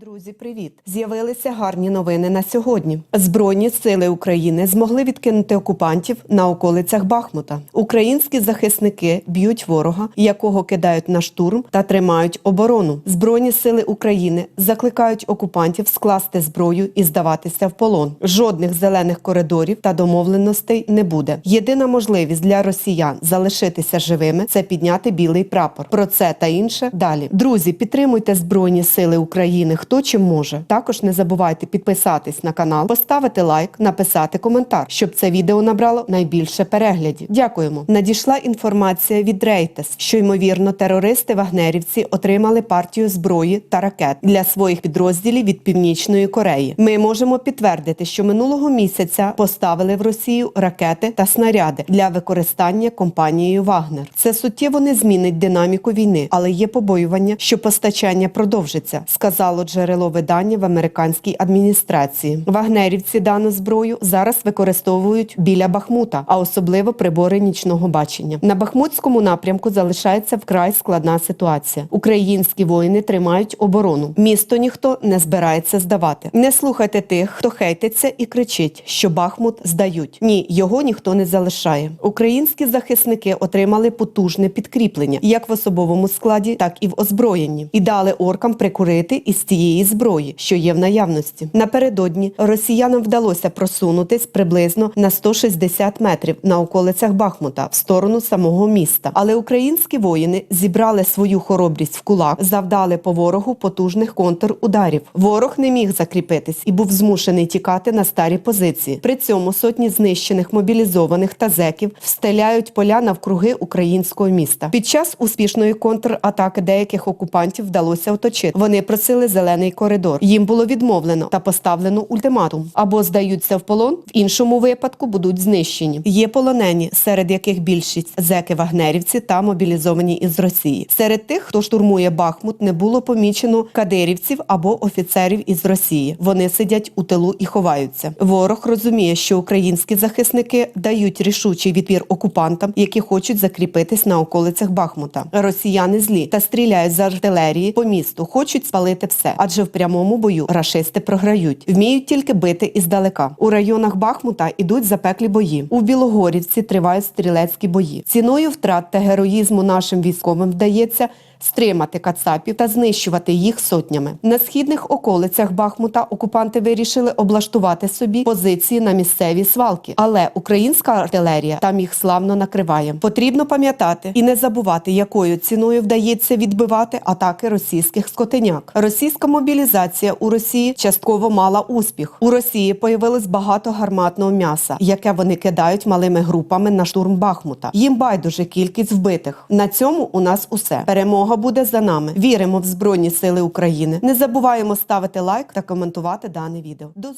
Друзі, привіт! З'явилися гарні новини на сьогодні. Збройні сили України змогли відкинути окупантів на околицях Бахмута. Українські захисники б'ють ворога, якого кидають на штурм та тримають оборону. Збройні сили України закликають окупантів скласти зброю і здаватися в полон. Жодних зелених коридорів та домовленостей не буде. Єдина можливість для росіян залишитися живими це підняти білий прапор. Про це та інше далі. Друзі, підтримуйте збройні сили України. Хто чим може. Також не забувайте підписатись на канал, поставити лайк, написати коментар, щоб це відео набрало найбільше переглядів. Дякуємо. Надійшла інформація від Рейтес, що ймовірно терористи вагнерівці отримали партію зброї та ракет для своїх підрозділів від Північної Кореї. Ми можемо підтвердити, що минулого місяця поставили в Росію ракети та снаряди для використання компанією Вагнер. Це суттєво не змінить динаміку війни, але є побоювання, що постачання продовжиться, сказало джерело видання в американській адміністрації. Вагнерівці дану зброю зараз використовують біля Бахмута, а особливо прибори нічного бачення. На Бахмутському напрямку залишається вкрай складна ситуація. Українські воїни тримають оборону. Місто ніхто не збирається здавати. Не слухайте тих, хто хейтиться і кричить, що Бахмут здають. Ні, його ніхто не залишає. Українські захисники отримали потужне підкріплення, як в особовому складі, так і в озброєнні, і дали оркам прикурити із цієї зброї, що є в наявності. Напередодні росіянам вдалося просунутись приблизно на 160 метрів на околицях Бахмута в сторону самого міста. Але українські воїни зібрали свою хоробрість в кулак, завдали по ворогу потужних контрударів. Ворог не міг закріпитись і був змушений тікати на старі позиції. При цьому сотні знищених мобілізованих та зеків встеляють поля навкруги українського міста. Під час успішної контратаки деяких окупантів вдалося оточити. Вони просили зелений коридор. Їм було відмовлено та поставлено ультиматум: або здаються в полон, в іншому випадку будуть знищені. Є полонені, серед яких більшість зеки вагнерівці та мобілізовані із Росії. Серед тих, хто штурмує Бахмут, не було помічено кадирівців або офіцерів із Росії. Вони сидять у тилу і ховаються. Ворог розуміє, що українські захисники дають рішучий відпір окупантам, які хочуть закріпитись на околицях Бахмута. Росіяни злі та стріляють з артилерії по місту, хочуть спалити все, адже в прямому бою рашисти програють, вміють тільки бити іздалека. У районах Бахмута ідуть запеклі бої. У Білогорівці тривають стрілецькі бої. Ціною втрат та героїзму нашим військовим вдається. Стримати кацапів та знищувати їх сотнями на східних околицях Бахмута. Окупанти вирішили облаштувати собі позиції на місцеві свалки, але українська артилерія там їх славно накриває. Потрібно пам'ятати і не забувати, якою ціною вдається відбивати атаки російських скотиняк. Російська мобілізація у Росії частково мала успіх. У Росії появилось багато гарматного м'яса, яке вони кидають малими групами на штурм Бахмута. Їм байдуже кількість вбитих. На цьому у нас усе. Перемога буде за нами. Віримо в Збройні Сили України. Не забуваємо ставити лайк та коментувати дане відео. До